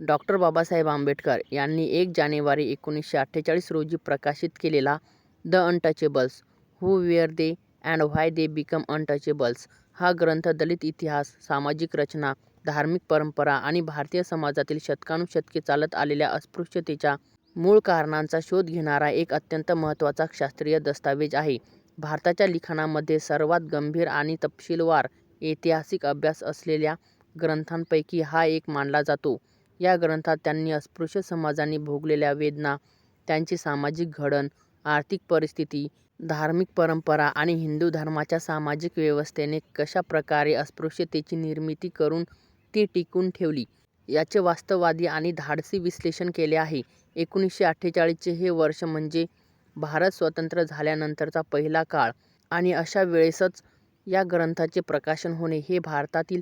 Doctor Babasaheb Ambedkar यांनी एक जानेवारी एकोणीसशे अठ्ठेचाळीस रोजी प्रकाशित केलेला the untouchables who were they and why they became untouchables हा ग्रंथ दलित इतिहास, सामाजिक रचना, धार्मिक परंपरा आणि भारतीय समाजातील शतकानुशतके चालत आलेल्या अस्पृश्यतेच्या मूळ कारणांचा शोध घेणारा एक अत्यंत महत्त्वाचा शास्त्रीय दस्तावेज आहे. भारताच्या लिखाणामध्ये सर्वात गंभीर आणि तपशीलवार ऐतिहासिक अभ्यास असलेल्या ग्रंथांपैकी हा एक मानला जातो. या ग्रंथात त्यांनी अस्पृश्य समाजांनी भोगलेल्या वेदना, त्यांची सामाजिक घडण, आर्थिक परिस्थिती, धार्मिक परंपरा आणि हिंदू धर्माच्या सामाजिक व्यवस्थेने कशा प्रकारे अस्पृश्यतेची निर्मिती करून ती टिकवून ठेवली, याचे वास्तववादी आणि धाडसी विश्लेषण केले आहे. एकोणीसशे अठ्ठेचाळीसचे हे वर्ष म्हणजे भारत स्वतंत्र झाल्यानंतरचा पहिला काळ आणि अशा वेळेसच या ग्रंथाचे प्रकाशन होणे हे भारतातील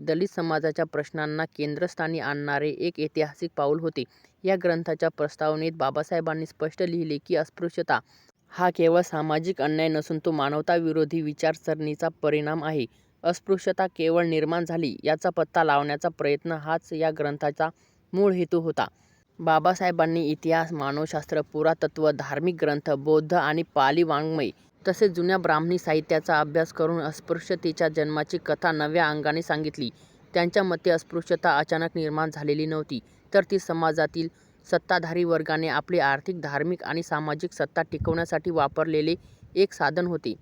दलित समाजाच्या प्रश्नांना केंद्रस्थानी आणणारे एक ऐतिहासिक पाऊल होते. या ग्रंथाच्या प्रस्तावनेत बाबासाहेबांनी स्पष्ट लिहिले की अस्पृश्यता हा केवळ सामाजिक अन्याय नसून तो मानवताविरोधी विचारसरणीचा परिणाम आहे. अस्पृश्यता केवळ निर्माण झाली याचा पत्ता लावण्याचा प्रयत्न हाच या ग्रंथाचा मूळ हेतू होता. बाबासाहेबांनी इतिहास, मानवशास्त्र, पुरातत्त्व, धार्मिक ग्रंथ, बौद्ध आणि पाली वाङ्मय तसेच जुन्या ब्राह्मणी साहित्याचा अभ्यास करून अस्पृश्यतेच्या जन्माची कथा नव्या अंगाने सांगितली. त्यांच्या मते अस्पृश्यता अचानक निर्माण झालेली नव्हती, तर ती समाजातील सत्ताधारी वर्गाने आपली आर्थिक, धार्मिक आणि सामाजिक सत्ता टिकवण्यासाठी वापरलेले एक साधन होते.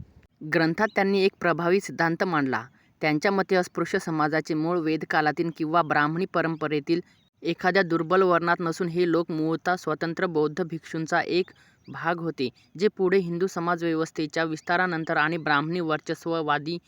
ग्रंथात त्यांनी एक प्रभावी सिद्धांत मांडला. त्यांच्या मते अस्पृश्य समाजाचे मूळ वेदकालातील किंवा ब्राह्मणी परंपरेतील एखाद्या दुर्बल वर्णात नसून हे लोक मूळतः स्वतंत्र बौद्ध भिक्षूंचा एक भाग होते, जे पुढे हिंदू समाजव्यवस्थेच्या विस्तारानंतर आणि ब्राह्मणी वर्चस्ववादी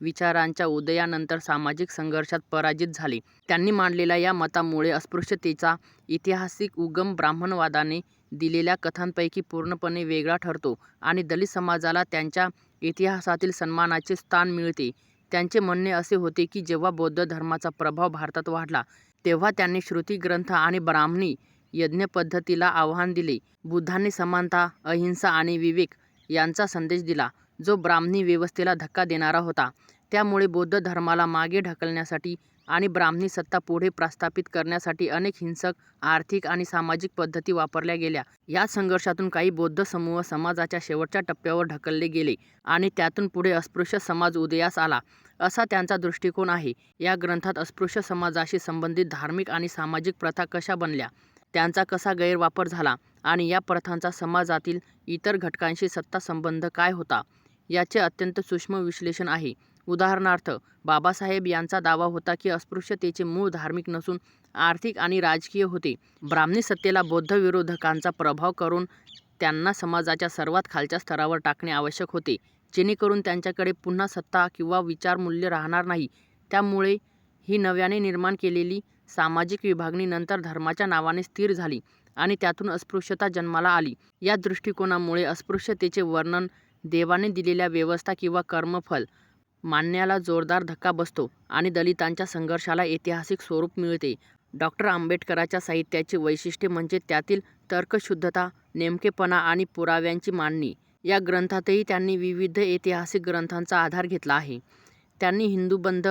विचारांच्या उदयानंतर सामाजिक संघर्षात पराजित झाले. त्यांनी मांडलेल्या या मतामुळे अस्पृश्यतेचा ऐतिहासिक उगम ब्राह्मणवादाने दिलेल्या कथांपैकी पूर्णपणे वेगळा ठरतो आणि दलित समाजाला त्यांच्या इतिहासातील सन्मानाचे स्थान मिळते. त्यांचे म्हणणे असे होते की जेव्हा बौद्ध धर्माचा प्रभाव भारतात वाढला, तेव्हा त्यांनी श्रुती ग्रंथ आणि ब्राह्मणी यज्ञपद्धतीला आव्हान दिले. बुद्धांनी समानता, अहिंसा आणि विवेक यांचा संदेश दिला, जो ब्राह्मणी व्यवस्थेला धक्का देणारा होता. त्यामुळे बौद्ध धर्माला मागे ढकलण्यासाठी आणि ब्राह्मणी सत्ता पुढे प्रस्थापित करण्यासाठी अनेक हिंसक, आर्थिक आणि सामाजिक पद्धती वापरल्या गेल्या. या संघर्षातून काही बौद्ध समूह समाजाच्या शेवटच्या टप्प्यावर ढकलले गेले आणि त्यातून पुढे अस्पृश्य समाज उदयास आला, असा त्यांचा दृष्टिकोन आहे. या ग्रंथात अस्पृश्य समाजाशी संबंधित धार्मिक आणि सामाजिक प्रथा कशा बनल्या, त्यांचा कसा गैरवापर झाला आणि या प्रथांचा समाजातील इतर घटकांशी सत्तासंबंध काय होता, याचे अत्यंत सूक्ष्म विश्लेषण आहे. उदाहरणार्थ, बाबासाहेब यांचा दावा होता की अस्पृश्यतेचे मूळ धार्मिक नसून आर्थिक आणि राजकीय होते. ब्राह्मणी सत्तेला बौद्ध विरोधकांचा प्रभाव करून त्यांना समाजाच्या सर्वात खालच्या स्तरावर टाकणे आवश्यक होते, जेणेकरून त्यांच्याकडे पुन्हा सत्ता किंवा विचारमूल्य राहणार नाही. त्यामुळे ही नव्याने निर्माण केलेली सामाजिक विभागणी नंतर धर्माच्या नावाने स्थिर झाली आणि त्यातून अस्पृश्यता जन्माला आली. या दृष्टिकोनामुळे अस्पृश्यतेचे वर्णन देवाने दिलेल्या व्यवस्था किंवा कर्मफल मानण्याला जोरदार धक्का बसतो आणि दलितांच्या संघर्षाला ऐतिहासिक स्वरूप मिळते. डॉक्टर आंबेडकरांच्या साहित्याचे वैशिष्ट्य म्हणजे त्यातील तर्कशुद्धता, नेमकेपणा आणि पुराव्यांची मांडणी. या ग्रंथातही त्यांनी विविध ऐतिहासिक ग्रंथांचा आधार घेतला आहे. त्यांनी हिंदूबंध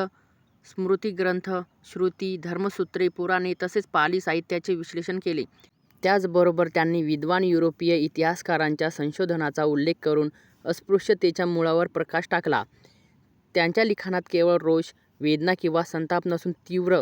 स्मृतिग्रंथ, श्रुती, धर्मसूत्रे, पुराणे तसेच पाली साहित्याचे विश्लेषण केले. त्याचबरोबर त्यांनी विद्वान युरोपीय इतिहासकारांच्या संशोधनाचा उल्लेख करून अस्पृश्यतेच्या मुळावर प्रकाश टाकला. त्यांच्या लिखाणात केवळ रोष, वेदना किंवा संताप नसून तीव्र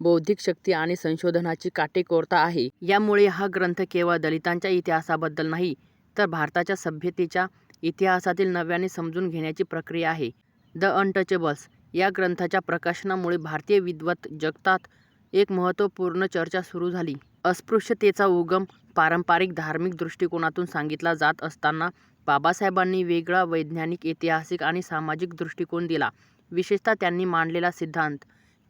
बौद्धिक शक्ती आणि संशोधनाची काटेकोरता आहे. यामुळे हा ग्रंथ केवळ दलितांच्या इतिहासाबद्दल नाही, तर भारताच्या सभ्यतेच्या इतिहासातील नव्याने समजून घेण्याची प्रक्रिया आहे. द अनटचेबल्स या ग्रंथाच्या प्रकाशनामुळे भारतीय विद्वत जगतात एक महत्त्वपूर्ण चर्चा सुरू झाली. अस्पृश्यतेचा उगम पारंपरिक धार्मिक दृष्टिकोनातून सांगितला जात असताना बाबासाहेबांनी वेगळा वैज्ञानिक, ऐतिहासिक आणि सामाजिक दृष्टिकोन दिला. विशेषतः त्यांनी मांडलेला सिद्धांत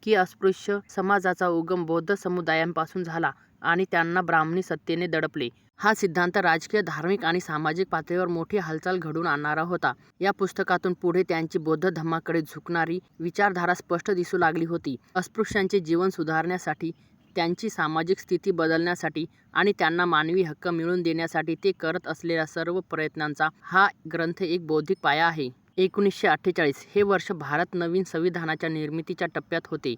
की अस्पृश्य समाजाचा उगम बौद्ध समुदायांपासून झाला आणि त्यांना ब्राह्मणी सत्तेने दडपले, हा सिद्धांत राजकीय, धार्मिक आणि सामाजिक पातळीवर मोठी हालचाल घडवून आणणारा होता. या पुस्तकातून पुढे त्यांची बौद्ध धम्माकडे झुकणारी विचारधारा स्पष्ट दिसू लागली होती. अस्पृश्यांचे जीवन सुधारण्यासाठी, त्यांची सामाजिक स्थिती बदलण्यासाठी आणि त्यांना मानवी हक्क मिळवून देण्यासाठी ते करत असलेल्या सर्व प्रयत्नांचा हा ग्रंथ एक बौद्धिक पाया आहे. एकोणीसशे अठ्ठेचाळीस हे वर्ष भारत नवीन संविधानाच्या निर्मितीच्या टप्प्यात होते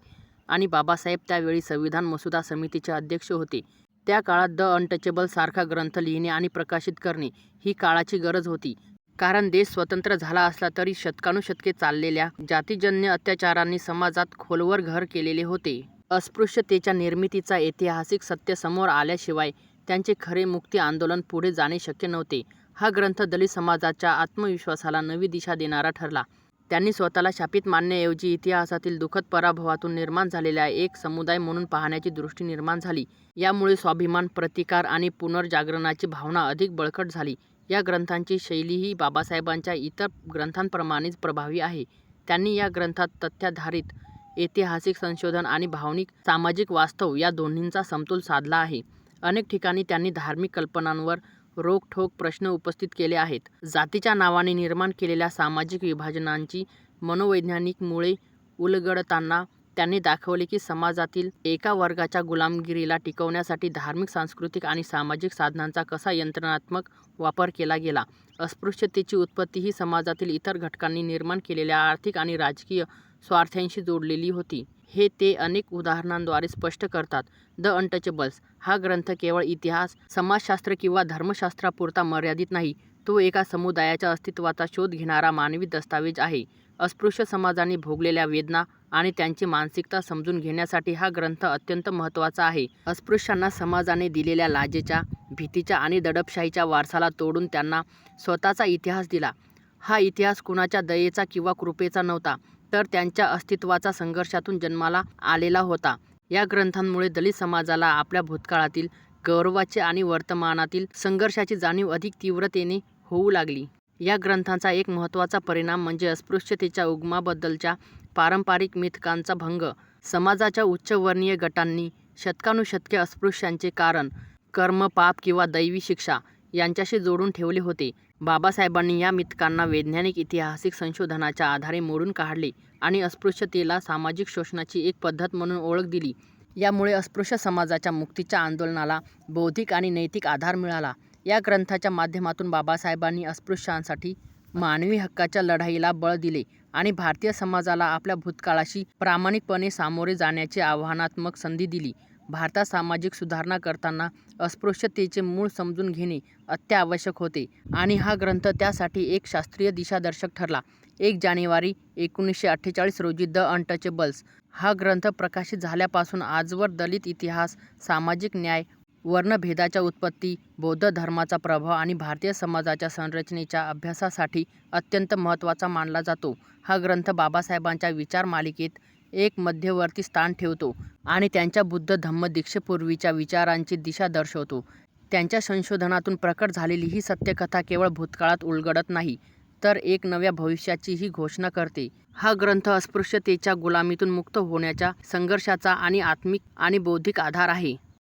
आणि बाबासाहेब त्यावेळी संविधान मसुदा समितीचे अध्यक्ष होते. त्या काळात द अनटचेबल सारखा ग्रंथ लिहिणे आणि प्रकाशित करणे ही काळाची गरज होती. कारण देश स्वतंत्र झाला असला तरी शतकानुशतके चाललेल्या जातीजन्य अत्याचारांनी समाजात खोलवर घर केलेले होते. अस्पृश्यतेच्या निर्मितीचा ऐतिहासिक सत्य समोर आल्याशिवाय त्यांचे खरे मुक्ती आंदोलन पुढे जाणे शक्य नव्हते. हा ग्रंथ दलित समाजाच्या आत्मविश्वासाला नवी दिशा देणारा ठरला. त्यांनी स्वतःला शापित मानण्याऐवजी इतिहासातील दुःखद पराभवातून निर्माण झालेला एक समुदाय म्हणून पाहण्याची दृष्टी निर्माण झाली. यामुळे स्वाभिमान, प्रतिकार आणि पुनर्जागरणाची भावना अधिक बळकट झाली. या ग्रंथांची शैलीही बाबासाहेबांच्या इतर ग्रंथांप्रमाणेच प्रभावी आहे. त्यांनी या ग्रंथात तथ्याधारित ऐतिहासिक संशोधन आणि भावनिक, सामाजिक वास्तव या दोन्हींचा समतोल साधला आहे. अनेक ठिकाणी त्यांनी धार्मिक कल्पनांवर रोखठोक प्रश्न उपस्थित केले आहेत. जातीच्या नावाने निर्माण केलेल्या सामाजिक विभाजनांची मनोवैज्ञानिक मुळे उलगडताना त्यांनी दाखवले की समाजातील एका वर्गाच्या गुलामगिरीला टिकवण्यासाठी धार्मिक, सांस्कृतिक आणि सामाजिक साधनांचा कसा यंत्रणात्मक वापर केला गेला. अस्पृश्यतेची उत्पत्ती ही समाजातील इतर घटकांनी निर्माण केलेल्या आर्थिक आणि राजकीय स्वार्थ्यांशी जोडलेली होती, हे ते अनेक उदाहरणांद्वारे स्पष्ट करतात. द अनटचेबल्स हा ग्रंथ केवळ इतिहास, समाजशास्त्र किंवा धर्मशास्त्रापुरता मर्यादित नाही. तो एका समुदायाच्या अस्तित्वाचा शोध घेणारा मानवी दस्तावेज आहे. अस्पृश्य समाजाने भोगलेल्या वेदना आणि त्यांची मानसिकता समजून घेण्यासाठी हा ग्रंथ अत्यंत महत्त्वाचा आहे. अस्पृश्यांना समाजाने दिलेल्या लाजेच्या, भीतीच्या आणि दडपशाहीच्या वारसाला तोडून त्यांना स्वतःचा इतिहास दिला. हा इतिहास कुणाच्या दयेचा किंवा कृपेचा नव्हता, तर त्यांच्या अस्तित्वाचा संघर्षातून जन्माला आलेला होता. या ग्रंथांमुळे दलित समाजाला आपल्या भूतकाळातील गौरवाची आणि वर्तमानातील संघर्षाची जाणीव अधिक तीव्रतेने होऊ लागली. या ग्रंथांचा एक महत्त्वाचा परिणाम म्हणजे अस्पृश्यतेच्या उगमाबद्दलच्या पारंपरिक मिथकांचा भंग. समाजाच्या उच्चवर्णीय गटांनी शतकानुशतके अस्पृश्यांचे कारण, कर्म, पाप किंवा दैवी शिक्षा यांच्याशी जोडून ठेवले होते. बाबासाहेबांनी या मिथकांना वैज्ञानिक ऐतिहासिक संशोधनाच्या आधारे मोडून काढले आणि अस्पृश्यतेला सामाजिक शोषणाची एक पद्धत म्हणून ओळख दिली. यामुळे अस्पृश्य समाजाच्या मुक्तीच्या आंदोलनाला बौद्धिक आणि नैतिक आधार मिळाला. या ग्रंथाच्या माध्यमातून बाबासाहेबांनी अस्पृश्यांसाठी मानवी हक्काच्या लढाईला बळ दिले आणि भारतीय समाजाला आपल्या भूतकाळाशी प्रामाणिकपणे सामोरे जाण्याची आव्हानात्मक संधी दिली. भारतात सामाजिक सुधारणा करताना अस्पृश्यतेचे मूळ समजून घेणे अत्यावश्यक होते आणि हा ग्रंथ त्यासाठी एक शास्त्रीय दिशादर्शक ठरला. एक जानेवारी, एकोणीसशे अठ्ठेचाळीस रोजी द अनटचेबल्स हा ग्रंथ प्रकाशित झाल्यापासून आजवर दलित इतिहास, सामाजिक न्याय, वर्णभेदाच्या उत्पत्ती, बौद्ध धर्माचा प्रभाव आणि भारतीय समाजाच्या संरचनेच्या अभ्यासासाठी अत्यंत महत्त्वाचा मानला जातो. हा ग्रंथ बाबासाहेबांच्या विचार मालिकेत एक मध्यवर्ती स्थान ठेवतो आणि त्यांच्या बुद्ध धम्म दीक्षेपूर्वीच्या विचारांची दिशा दर्शवतो. त्यांच्या संशोधनातून प्रकट झालेली ही सत्यकथा केवळ भूतकाळात उलगडत नाही, तर एक नव्या भविष्याचीही घोषणा करते. हा ग्रंथ अस्पृश्यतेच्या गुलामीतून मुक्त होण्याच्या संघर्षाचा आणि आत्मिक आणि बौद्धिक आधार आहे.